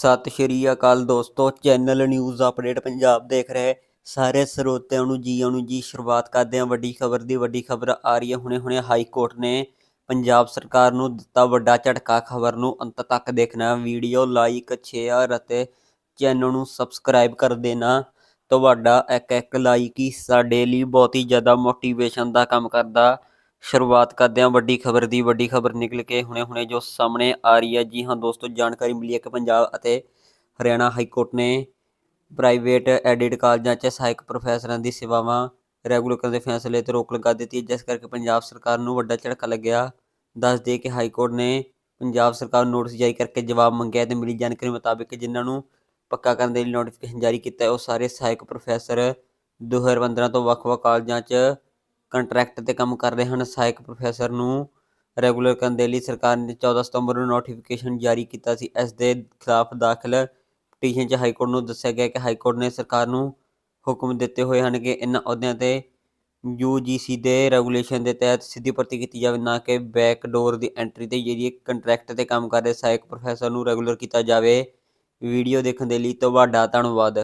ਸਤਿ ਸ਼੍ਰੀ ਅਕਾਲ ਦੋਸਤੋ, channel news update Punjab ਦੇਖ ਰਹੇ ਸਾਰੇ ਸਰੋਤਿਆਂ ਨੂੰ ਜੀਆਂ ਨੂੰ ਜੀ, ਸ਼ੁਰੂਆਤ ਕਰਦੇ ਹਾਂ ਵੱਡੀ ਖਬਰ ਦੀ। ਵੱਡੀ ਖਬਰ ਆ ਰਹੀ ਹੈ ਹੁਣੇ ਹੁਣੇ ਹਾਈ ਕੋਰਟ ਨੇ ਪੰਜਾਬ ਸਰਕਾਰ ਨੂੰ ਦਿੱਤਾ ਵੱਡਾ ਝਟਕਾ। ਖਬਰ ਨੂੰ ਅੰਤ ਤੱਕ ਦੇਖਣਾ, ਵੀਡੀਓ ਲਾਈਕ, ਸ਼ੇਅਰ ਅਤੇ ਚੈਨਲ ਨੂੰ ਸਬਸਕ੍ਰਾਈਬ ਕਰ ਦੇਣਾ। ਤੁਹਾਡਾ ਇੱਕ ਇੱਕ ਲਾਈਕ ਹੀ ਸਾਡੇ ਲਈ ਬਹੁਤ ਹੀ ਜ਼ਿਆਦਾ ਮੋਟੀਵੇਸ਼ਨ ਦਾ ਕੰਮ ਕਰਦਾ। ਸ਼ੁਰੂਆਤ ਕਰਦੇ ਹਾਂ ਵੱਡੀ ਖਬਰ ਦੀ। ਵੱਡੀ ਖਬਰ ਨਿਕਲ ਕੇ ਹੁਣੇ ਹੁਣੇ ਜੋ ਸਾਹਮਣੇ ਆ ਰਹੀ ਹੈ। ਜੀ ਹਾਂ ਦੋਸਤੋ, ਜਾਣਕਾਰੀ ਮਿਲੀ ਹੈ ਕਿ ਪੰਜਾਬ ਅਤੇ ਹਰਿਆਣਾ ਹਾਈ ਕੋਰਟ ਨੇ ਪ੍ਰਾਈਵੇਟ ਐਡਿਡ ਕਾਲਜਾਂ 'ਚ ਸਹਾਇਕ ਪ੍ਰੋਫੈਸਰਾਂ ਦੀ ਸੇਵਾਵਾਂ ਰੈਗੂਲਰ ਕਰਨ ਦੇ ਫੈਸਲੇ ਤੇ ਰੋਕ ਲਗਾ ਦਿੱਤੀ ਜਿਸ ਕਰਕੇ ਪੰਜਾਬ ਸਰਕਾਰ ਨੂੰ ਵੱਡਾ ਝਟਕਾ ਲੱਗਿਆ। ਦੱਸ ਦੇ ਕਿ ਹਾਈ ਕੋਰਟ ਨੇ ਪੰਜਾਬ ਸਰਕਾਰ ਨੂੰ ਨੋਟਿਸ ਜਾਰੀ ਕਰਕੇ ਜਵਾਬ ਮੰਗਿਆ ਤੇ ਮਿਲੀ ਜਾਣਕਾਰੀ ਮੁਤਾਬਿਕ ਜਿਨ੍ਹਾਂ ਨੂੰ ਪੱਕਾ ਕਰਨ ਦੇ ਲਈ ਨੋਟੀਫਿਕੇਸ਼ਨ ਜਾਰੀ ਕੀਤਾ ਉਹ ਸਾਰੇ ਸਹਾਇਕ ਪ੍ਰੋਫੈਸਰ 2015 ਤੋਂ ਵੱਖ-ਵੱਖ ਕਾਲਜਾਂ 'ਚ ਕੰਟਰੈਕਟ ਤੇ ਕੰਮ ਕਰ ਰਹੇ ਹਨ। ਸਹਾਇਕ ਪ੍ਰੋਫੈਸਰ ਨੂੰ ਰੈਗੂਲਰ ਕਰਨ ਦੇ ਲਈ ਸਰਕਾਰ ਨੇ 14 ਸਤੰਬਰ ਨੂੰ ਨੋਟੀਫਿਕੇਸ਼ਨ ਜਾਰੀ ਕੀਤਾ ਸੀ। ਇਸ ਦੇ ਖਿਲਾਫ ਦਾਖਲ ਪਟੀਸ਼ਨ 'ਚ ਹਾਈ ਕੋਰਟ ਨੂੰ ਦੱਸਿਆ ਗਿਆ ਕਿ ਹਾਈ ਕੋਰਟ ਨੇ ਸਰਕਾਰ ਨੂੰ ਹੁਕਮ ਦਿੱਤੇ ਹੋਏ ਹਨ ਕਿ ਇਹਨਾਂ ਅਹੁਦਿਆਂ ਤੇ ਯੂਜੀਸੀ ਦੇ ਰੈਗੂਲੇਸ਼ਨ ਦੇ ਤਹਿਤ ਸਿੱਧੀ ਭਰਤੀ ਕੀਤੀ ਜਾਵੇ, ਨਾ ਕਿ ਬੈਕਡੋਰ ਦੀ ਐਂਟਰੀ ਤੇ ਜਿਹੜੀ ਕੰਟਰੈਕਟ ਤੇ ਕੰਮ ਕਰ ਰਹੇ ਸਹਾਇਕ ਪ੍ਰੋਫੈਸਰ ਨੂੰ ਰੈਗੂਲਰ ਕੀਤਾ ਜਾਵੇ। ਵੀਡੀਓ ਦੇਖਣ ਦੇ ਲਈ ਤੁਹਾਡਾ ਧੰਨਵਾਦ।